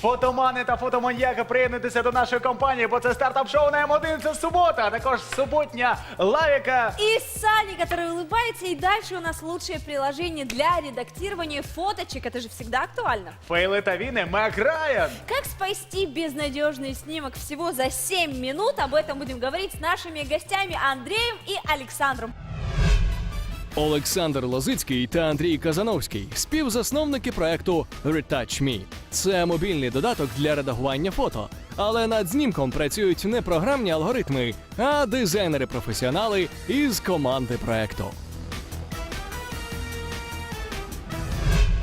Фотомани та фотоманьяки, приєднуйтеся до нашої компанії, бо це стартап-шоу на М1, це субота, а також суботня лавіка. И Сани, который улыбается, и дальше у нас лучшее приложение для редактирования фоточек. Это же всегда актуально. Фейли та віни Мак Райан. Как спасти безнадежный снимок всего за 7 минут? Об этом будем говорить с нашими гостями Андреем и Александром. Олександр Лозицький та Андрій Казановський співзасновники проекту Retouch Me. Це мобільний додаток для редагування фото. Але над знімком працюють не програмні алгоритми, а дизайнери-професіонали із команди проекту.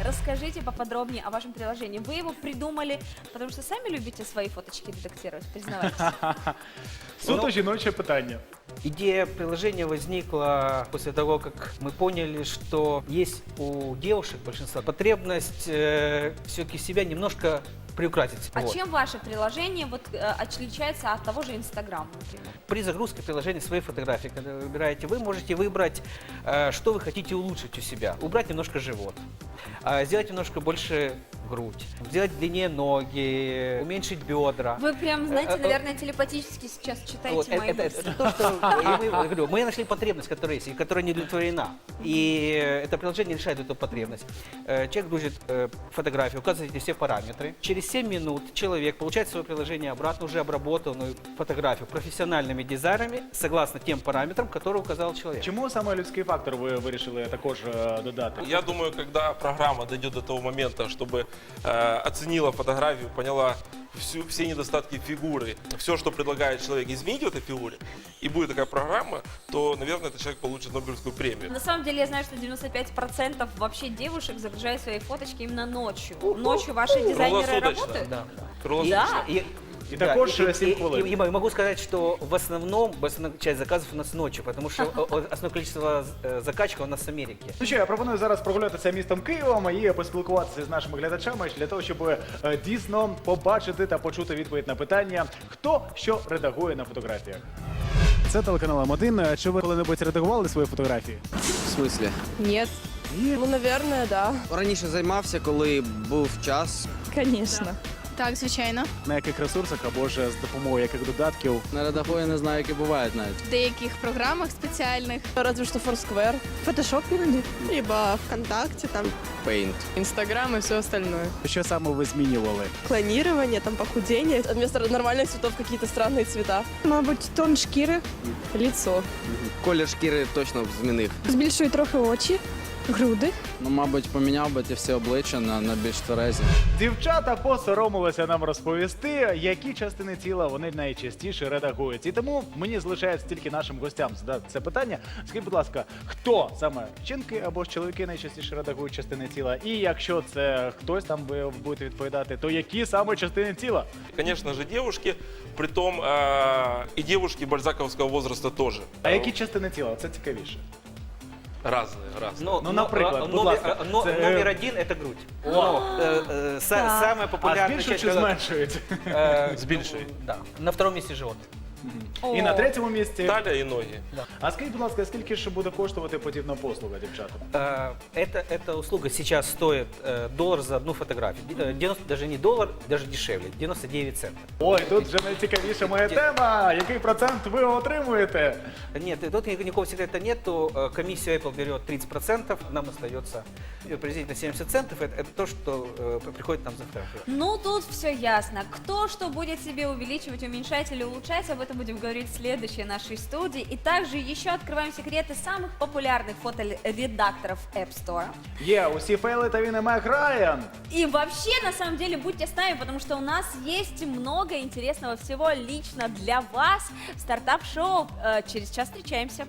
Расскажите поподробнее о вашем приложении. Вы его придумали, потому что сами любите свои фоточки редактировать, признавайтесь. Суто жіноче питання. Идея приложения возникла после того, как мы поняли, что есть у девушек большинства потребность все-таки себя немножко приукрасить. А Вот. чем ваше приложение вот, э, отличается от того же Инстаграма, например? При загрузке приложения своей фотографии, когда вы выбираете, вы можете выбрать, э, что вы хотите улучшить у себя. Убрать немножко живот, сделать немножко больше грудь, сделать длиннее ноги, уменьшить бедра. Вы прям, знаете, Э, э, наверное, телепатически сейчас читаете Вот, мои это, мысли. это то, что мы, нашли потребность, которая есть, и которая не удовлетворена. И это приложение решает эту потребность. Э, Человек грузит фотографию, указываете все параметры. Через 7 минут человек получает свое приложение обратно, уже обработанную фотографию профессиональными дизайнерами, согласно тем параметрам, которые указал человек. Чому саме людський фактор ви вирішили також е, додати? Я думаю, когда программа дойдет до того момента, чтобы э, оценила фотографию, поняла всю, все недостатки фигуры, все, что предлагает человек, изменить в этой фигуре, и будет такая программа, то, наверное, этот человек получит Нобелевскую премию. На самом деле я знаю, что 95% вообще девушек загружают свои фоточки именно ночью. Ночью ваши дизайнеры работают? Да. И, И також, и- э, семь и- хвилин. и- и могу сказать, что в основном основная часть заказов у нас ночью, потому что о- о- основное количество э, заказчиков у нас с Америки. Ну що, я пропоную зараз прогулятися містом Києвом і поспілкуватися з нашими глядачами для того, щоб е, дійсно побачити та почути відповідь на питання, хто що редагує на фотографіях. Це телеканал М1. Чи ви коли-небудь редагували свої фотографії? В смысле? Нет. Ну, наверное, да. Раніше займався, коли був час. Конечно. Так, звичайно. На яких ресурсах або ж з допомогою яких додатків? На редагу я не знаю, які бувають навіть. В деяких програмах спеціальних. Разве что Foursquare. Фотошоп иноді. Либо ВКонтакте, там, Paint. Инстаграм и все остальное. Що саме ви змінювали? Клонирование, там, похудение. Вместо нормальных цветов какие-то странные цвета. Мабуть, тон шкіри, лицо. Колір шкіри точно б змінив. Збільшую трохи очі, Груди. Ну, мабуть, поміняв би ті всі обличчя на, на більш тверезі. Дівчата посоромилися нам розповісти, які частини тіла вони найчастіше редагують. І тому мені залишається тільки нашим гостям задати це питання. Скажіть, будь ласка, хто саме жінки або ж чоловіки найчастіше редагують частини тіла? І якщо це хтось там ви будете відповідати, то які саме частини тіла? Конечно же, девушки, притом э, и девушки бальзаковского возраста тоже. А які частини тіла? Це цікавіше. Разные, разные. Но, Ну, например, э, будь номер, ласка, э, но- це, е, номер один это грудь. Но, э, э, са- Так. Самая А популярная збільшують часть чи когда- зменшують? э, Збільшує. Да. На втором месте живот. І на третьому місці. Талия и ноги. А скажіть, будь ласка, скільки ж буде коштувати подібна послуга дівчатам? Э, Это, эта услуга сейчас стоит э, доллар за одну фотографию. Э, 90, даже не доллар, даже дешевле. 99 центов. Ой, тут вже найцікавіша моя тема. Який процент ви отримуєте? Нет, э, тут ни- никакого секрета нету. Э, Комиссию Apple берет 30%, нам остается э, приблизительно 70 центов. Это, это то, что э, приходит нам за фотографию. Ну, тут все ясно. Кто что будет себе увеличивать, уменьшать или улучшать, об этом будем говорить в следующей нашей студии. И также еще открываем секреты самых популярных фоторедакторов App Store. Є усі фейли та він і Мек Райан. И вообще, на самом деле, будьте с нами, потому что у нас есть много интересного всего лично для вас. Стартап-шоу. Э, Через час встречаемся.